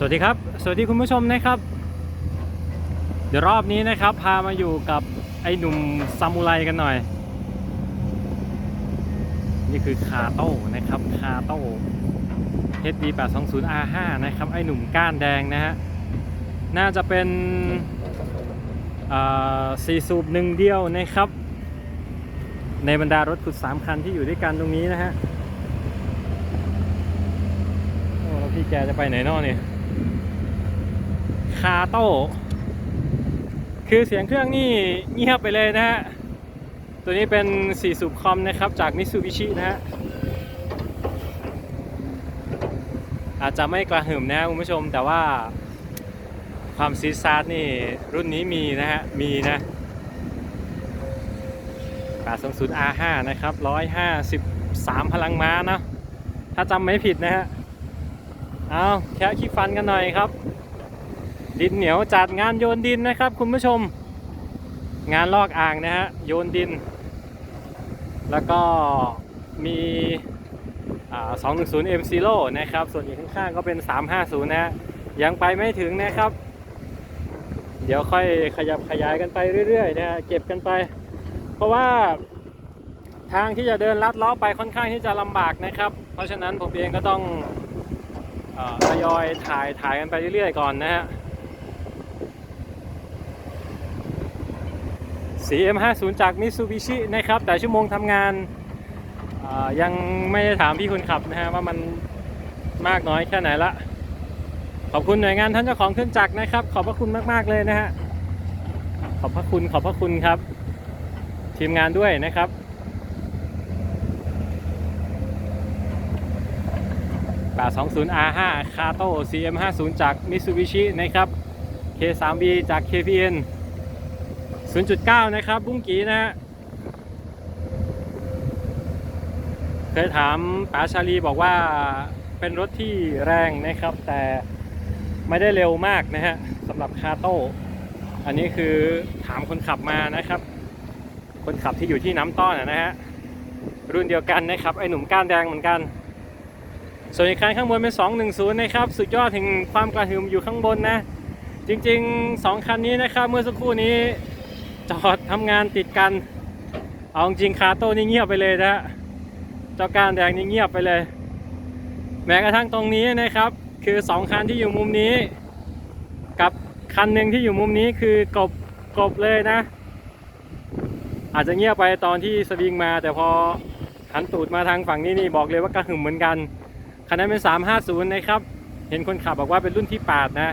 สวัสดีครับ สวัสดีคุณผู้ชมนะครับ เดี๋ยวรอบนี้นะครับ พามาอยู่กับไอ้หนุ่มซามูไรกันหน่อย นี่คือคาโต้นะครับคาโต้ HD 820 R5 นะครับ ไอ้หนุ่มก้านแดงนะฮะ น่าจะเป็นอ่าสี่สูบหนึ่งเดียวนะครับ ในบรรดารถขุดสามคันที่อยู่ด้วยกันตรงนี้นะฮะ โอ้แล้วพี่แกจะไปไหนนอกเนี่ย คาโต้คือเสียงเครื่องนี่เงียบไปเลยนะฮะ ตัวนี้เป็น 4 สูบคอมนะครับจากมิ t ซูบิชินะฮะ อาจจะไม่กระหึ่มนะคุณผู้ชมแต่ว่าความซีซาร์นี่รุ่นนี้มีนะฮะ มีนะ 820 R5 นะครับ 153 พลังม้านะ ถ้าจำไม่ผิดนะฮะ เอาแค่ขี้ฟันกันหน่อยครับ ดินเหนียวจัดงานโยนดินนะครับ คุณผู้ชม งานลอกอ่างนะฮะโยนดิน แล้วก็มีอ่า210 M Zero นะครับ ส่วนอีกข้างๆก็เป็น350นะฮะยังไปไม่ถึงนะครับ เดี๋ยวค่อยขยับขยายกันไปเรื่อยๆนะฮะเก็บกันไป เพราะว่าทางที่จะเดินลัดเล้อไปค่อนข้างที่จะลำบากนะครับ เพราะฉะนั้นผมเองก็ต้องทยอยถ่ายถ่ายกันไปเรื่อยๆก่อนนะฮะ CM50 จาก Mitsubishi นะครับ แต่ชั่วโมงทำงานยังไม่ได้ถามพี่คนขับนะฮะว่ามันมากน้อยแค่ไหนละ ขอบคุณหน่วยงานท่านเจ้าของเครื่องจักรนะครับ ขอบพระคุณมาก ๆ เลยนะฮะ ขอบพระคุณขอบพระคุณครับ ทีมงานด้วยนะครับ820 R5 Kato CM50 จาก Mitsubishi นะครับ K3B จาก KPN 0.9 นะครับบุ้งกีนะฮะเคยถามป๋าชาลีบอกว่าเป็นรถที่แรงนะครับ แต่ไม่ได้เร็วมากนะฮะสำหรับคาโต้อันนี้คือถามคนขับมานะครับ คนขับที่อยู่ที่น้ำต้อนนะนะฮะรุ่นเดียวกันนะครับ ไอหนุ่มก้านแดงเหมือนกัน ส่วนอีกคันข้างบนเป็น 210 นะครับ สุดยอดถึงความกระหึ่มอยู่ข้างบนนะ จริง ๆ 2 คันนี้นะครับ เมื่อสักครู่นี้ จอดทำงานติดกัน เอาจริงคาโต้นี่เงียบไปเลยนะฮะเจ้าการแดงนี่เงียบไปเลย แม้กระทั่งตรงนี้นะครับ คือ 2 คันที่อยู่มุมนี้ กับคันหนึ่งที่อยู่มุมนี้คือกบกบเลยนะ อาจจะเงียบไปตอนที่สวิงมา แต่พอหันตูดมาทางฝั่งนี้นี่บอกเลยว่ากระหึ่มเหมือนกันคันนั้นเป็น350นะครับ เห็นคนขับบอกว่าเป็นรุ่นที่8นะ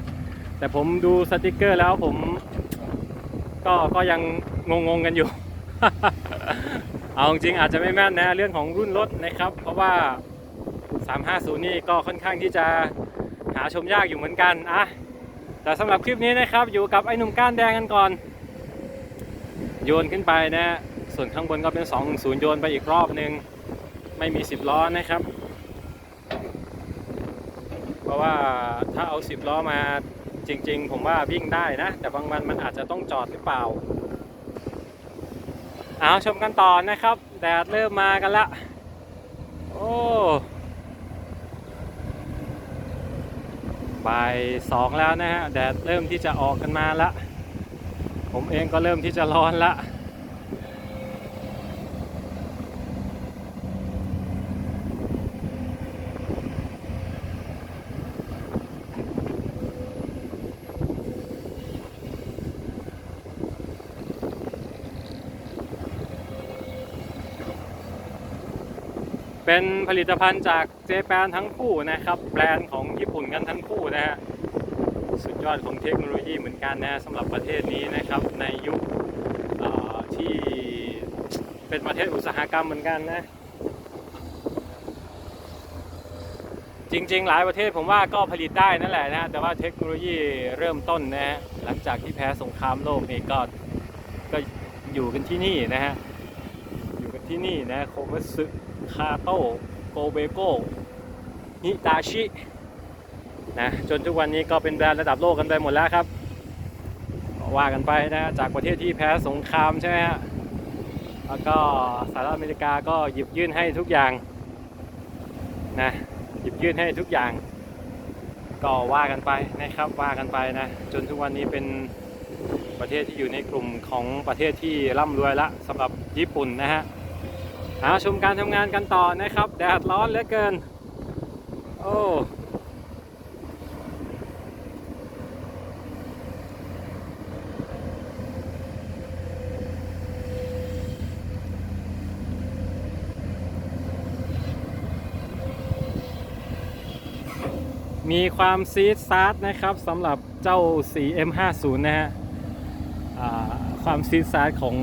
แต่ผมดูสติกเกอร์แล้วผม ก็ก็ยังงงๆกันอยู่ เอาจริงๆอาจจะไม่แม่นนะเรื่องของรุ่นรถนะครับ เพราะว่า 350 นี่ก็ค่อนข้างที่จะหาชมยากอยู่เหมือนกันอะแต่สำหรับคลิปนี้นะครับอยู่กับไอ้หนุ่มก้านแดงกันก่อน โยนขึ้นไปนะ ส่วนข้างบนก็เป็น20โยนไปอีกรอบนึง ไม่มี 10 ล้อนะครับ เพราะว่าถ้าเอา 10 ล้อมา จริง ๆ ผมว่าวิ่งได้นะ แต่บางวันมันอาจจะต้องจอดหรือเปล่า เอาชมกันต่อนะครับ แดดเริ่มมากันละ โอ้บ่ายสองแล้วนะฮะ แดดเริ่มที่จะออกกันมาละ ผมเองก็เริ่มที่จะร้อนละ เป็นผลิตภัณฑ์จากเจแปนทั้งคู่นะครับ แบรนด์ของญี่ปุ่นกันทั้งคู่นะฮะสุดยอดของเทคโนโลยีเหมือนกันนะสำหรับประเทศนี้นะครับในยุคที่เป็นประเทศอุตสาหกรรมเหมือนกันนะ จริงๆ หลายประเทศผมว่าก็ผลิตได้นั่นแหละนะแต่ว่าเทคโนโลยีเริ่มต้นนะฮะหลังจากที่แพ้สงครามโลกนี่ก็ก็อยู่กันที่นี่นะฮะอยู่กันที่นี่นะโคมัสึ คาโตโกเบโกฮิตาชินะจนทุกวันนี้ก็เป็นแบรนด์ระดับโลกกันไปหมดแล้วครับว่ากันไปนะจากประเทศที่แพ้สงครามใช่ไหมฮะแล้วก็สหรัฐอเมริกาก็หยิบยื่นให้ทุกอย่างนะหยิบยื่นให้ทุกอย่าง ก็ว่ากันไปนะครับว่ากันไปนะจนทุกวันนี้เป็นประเทศที่อยู่ในกลุ่มของประเทศที่ร่ำรวยละสำหรับญี่ปุ่นนะฮะ หาชมการทำงานกันต่อนะครับ แดดร้อนเหลือเกิน โอ้มีความซีดซาร์ดนะครับสำหรับเจ้า 4M50 นะฮะความซีดซาร์ดของ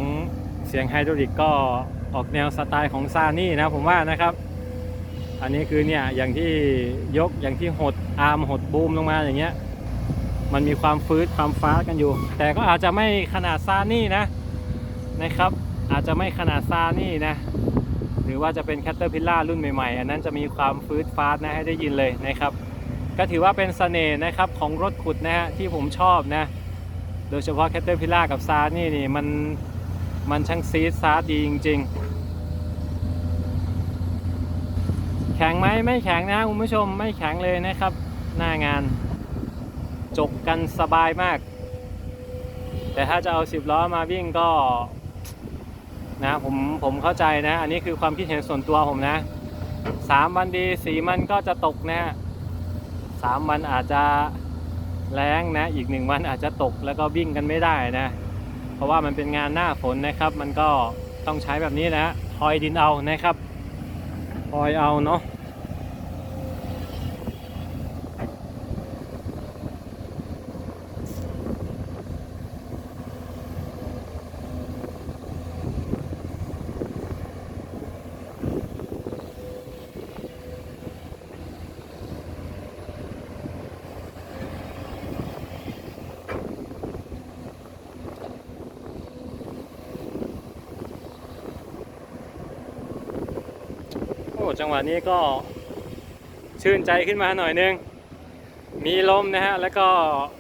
เสียงไฮดรอลิกก็ ออกแนวสไตล์ของซานี่นะผมว่านะครับ อันนี้คือเนี่ยอย่างที่ยกอย่างที่หดอาร์มหดบูมลงมาอย่างเงี้ย มันมีความฟื้นความฟ้ากันอยู่ แต่ก็อาจจะไม่ขนาดซานี่นะนะครับ อาจจะไม่ขนาดซานี่นะ หรือว่าจะเป็นแคตเตอร์พิลล่ารุ่นใหม่ๆ อันนั้นจะมีความฟื้นฟ้านะให้ได้ยินเลยนะครับก็ถือว่าเป็นเสน่ห์นะครับของรถขุดนะฮะที่ผมชอบนะ โดยเฉพาะแคตเตอร์พิลล่ากับซานี่นี่มัน มันช่างซีดซาดีจริง ๆ แข็งไหมไม่แข็งนะคุณผู้ชมไม่แข็งเลยนะครับ หน้างานจกกันสบายมาก แต่ถ้าจะเอา10ล้อมาวิ่งก็นะผมผมเข้าใจนะ อันนี้คือความคิดเห็นส่วนตัวผมนะสามวันดีสีมันก็จะตกนะสามวันอาจจะแรงนะ อีกหนึ่งวันอาจจะตกแล้วก็วิ่งกันไม่ได้นะ ราะว่ามันเป็นงานหน้าฝนนะครับ มันก็ต้องใช้แบบนี้นะทอยดินเอานะครับทอยเอาเนาะ จังหวะนี้ก็ชื่นใจขึ้นมาหน่อยนึง มีลมนะฮะ แล้วก็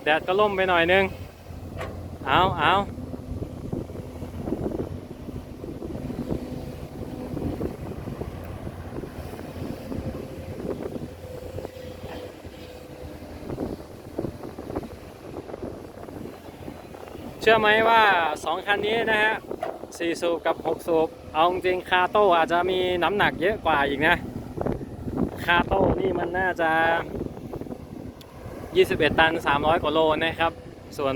แดดก็ล่มไปหน่อยนึง เอาเอาเชื่อไหมว่า2คันนี้นะฮะ 4 สูบกับ 6 สูบ เอาจริงคาโต้อาจจะมีน้ำหนักเยอะกว่าอีกนะ คาโต้นี่มันน่าจะ 21 ตัน 300 กว่าโลนะครับ ส่วน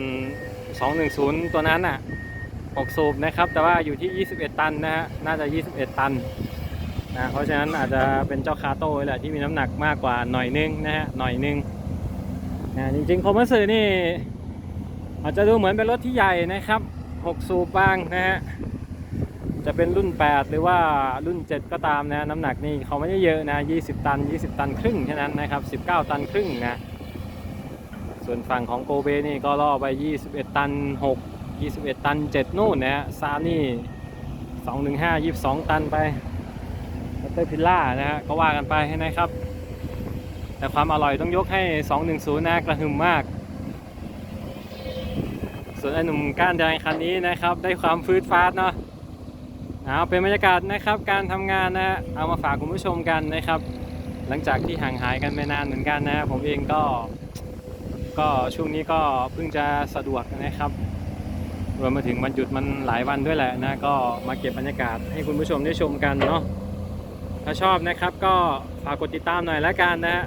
210 ตัวนั้นอะ 6 สูบนะครับ แต่ว่าอยู่ที่ 21 ตันนะฮะ น่าจะ 21 ตันนะ เพราะฉะนั้นอาจจะเป็นเจ้าคาโต้แหละที่มีน้ำหนักมากกว่าหน่อยนึงนะฮะ หน่อยนึงนะจริงๆคอมเมอร์สือนี่อาจจะดูเหมือนเป็นรถที่ใหญ่นะครับ 6 สูบบ้างนะฮะ จะเป็นรุ่น 8 หรือว่ารุ่น 7 ก็ตามนะ น้ำหนักนี่เขาไม่ได้เยอะนะ 20 ตัน 20 ตันครึ่งแค่นั้นนะครับ 19 ตันครึ่งนะ ส่วนฝั่งของโกเบนี่ก็ล่อไป 21 ตัน 6 21 ตัน 7 นู่นนะฮะ ซานี่215 22 ตันไปเตอร์พิลล่านะฮะ ก็ว่ากันไปนะครับ แต่ความอร่อยต้องยกให้ 210นะกระหึ่มมาก วนไอ้หนุ่มก้านแดงคันนี้นะครับ ได้ความฟืดฟาดเนาะเอาเป็นบรรยากาศนะครับ การทำงานนะฮะเอามาฝากคุณผู้ชมกันนะครับ หลังจากที่ห่างหายกันไม่นานเหมือนกันนะผมเองก็ ก็ช่วงนี้ก็เพิ่งจะสะดวกนะครับรวมมาถึงวันหยุดมันหลายวันด้วยแหละนะก็มาเก็บบรรยากาศให้คุณผู้ชมได้ชมกันเนาะถ้าชอบนะครับก็ฝากกดติดตามหน่อยละกันนะฮะ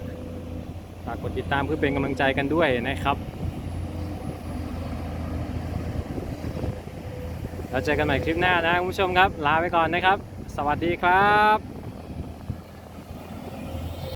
ฝากกดติดตามเพื่อเป็นกำลังใจกันด้วยนะครับ แล้วเจอกันใหม่คลิปหน้านะคุณผู้ชมครับ ลาไปก่อนนะครับ สวัสดีครับ